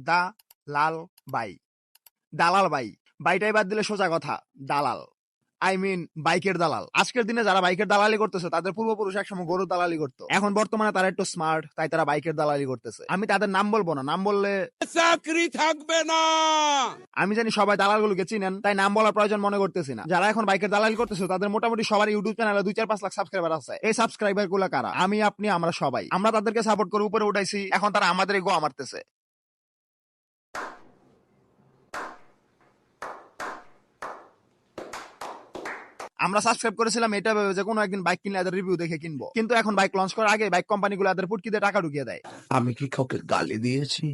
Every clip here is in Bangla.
দা লাল বাই। দালাল বাই। বাইটাই বাদ দিলে সোজা কথা দালাল। আই মিন বাইকের দালাল। আজকের দিনে যারা বাইকের দালালি করতেছে তাদের পূর্বপুরুষ একসময় গরুর দালালি করতো। এখন বর্তমানে তারা একটু স্মার্ট তাই তারা বাইকের দালালি করতেছে। আমি তাদের নাম বলব না। নাম বললে চাকরি থাকবে না! আমি জানি সবাই দালালগুলোকে চিনেন তাই নাম বলার প্রয়োজন মনে করতেছি না। যারা এখন বাইকের দালালি করতেছে তাদের মোটামুটি সবার ইউটিউব চ্যানেলে দুই চার পাঁচ লাখ সাবস্ক্রাইবার আছে। এই সাবস্ক্রাইবারগুলো কারা? আমি আপনি আমরা সবাই। আমরা তাদেরকে সাপোর্ট করে উপরে উঠাইছি। এখন তারা আমাদের গোয়া মারতেছে। আমরা সাবস্ক্রাইব করেছিলাম এটা ভেবে যে কোনো একদিন বাইক কিনলে এদের রিভিউ দেখে কিনবো। কিন্তু এখন বাইক লঞ্চ করার আগে বাইক কোম্পানিগুলো এদের পুটকিতে টাকা ঢুকিয়ে দেয়। আমি কি কাউকে গালি দিয়েছি?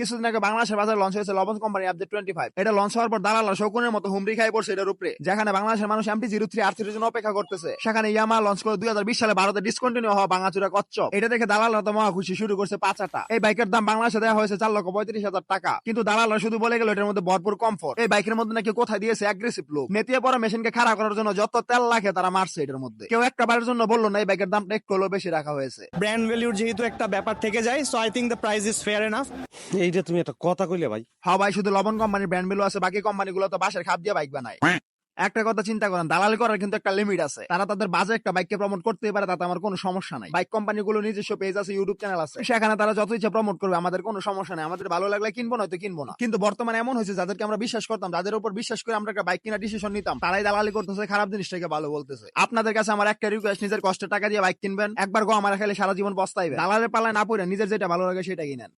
কিছুদিন আগে বাংলাদেশের বাজারে লঞ্চ হয়েছে লবণ কোম্পানি আপডেট টোয়েন্টি ফাইভ এটা লঞ্চ হওয়ার পর দালাল শকুনের মতো হুমড়ি খাই পড়ছে এটার উপরে যেখানে বাংলাদেশের মানুষ এমটি জিরো থ্রি আর জন্য অপেক্ষা করতেছে। সেখানে ইয়ামা লঞ্চ করে দুই হাজার বিশ সালে ভারতে ডিসকন্টিনিউ হওয়া বাঙাচুরা কচ্চপ এটা দেখে দালালরা তো মহা খুশি শুরু করছে পাঁচাটা এই বাইকের দাম বাংলাদেশে দেওয়া হয়েছে চার লক্ষ পঁয়ত্রিশ হাজার টাকা। কিন্তু দালালরা শুধু বলে গেল এটার মধ্যে ভরপুর কমফোর্ট এই বাইকের মধ্যে নাকি কোথায় দিয়েছে অ্যাগ্রেসিভ লোক নেতিয়ে পড়া মেশিনকে খাড়া করার জন্য যত তেল লাগে তারা মারছে এটার মধ্যে। কেউ একটা বারের জন্য বলল না এই বাইকের দামটা একটু হলেও বেশি রাখা হয়েছে। ব্র্যান্ড ভ্যালুর যেহেতু একটা ব্যাপার থেকে যায় so I think the price is fair enough এইটা তুমি একটা কথা কইলে ভাই। হ্যাঁ ভাই শুধু লবণ কোম্পানির ব্র্যান্ড ভ্যালু আছে বাকি কোম্পানিগুলো তো বাসের খাপ দিয়ে বাইক বানায়। একটা কথা চিন্তা করেন, দালাল করার কিন্তু একটা লিমিট আছে। তারা তাদের বাজে একটা বাইককে প্রমোট করতে পারে, তাতে আমার কোনো সমস্যা নাই। বাইক কোম্পানিগুলো নিজস্ব পেজ আছে ইউটিউব চ্যানেল আছে। সেখানে তারা যত ইচ্ছা প্রমোট করবে, আমাদের কোনো সমস্যা নাই। আমাদের ভালো লাগলে কিনবো, নয়তো কিনবো না। কিন্তু বর্তমানে এমন হয়েছে, যাদেরকে আমরা বিশ্বাস করতাম, যাদের উপর বিশ্বাস করে আমরা একটা বাইক কেনার ডিসিশন নিতাম, তারাই দালালি করতেছে, খারাপ জিনিসটাকে ভালো বলতেছে। আপনাদের কাছে আমার একটা রিকোয়েস্ট নিজের কষ্টের টাকা দিয়ে বাইক কিনবেন, একবার গো আমার খেলে সারা জীবন পস্তাইবে দালালের পালায় না পড়ে নিজের যেটা ভালো লাগে সেটা কিনেন।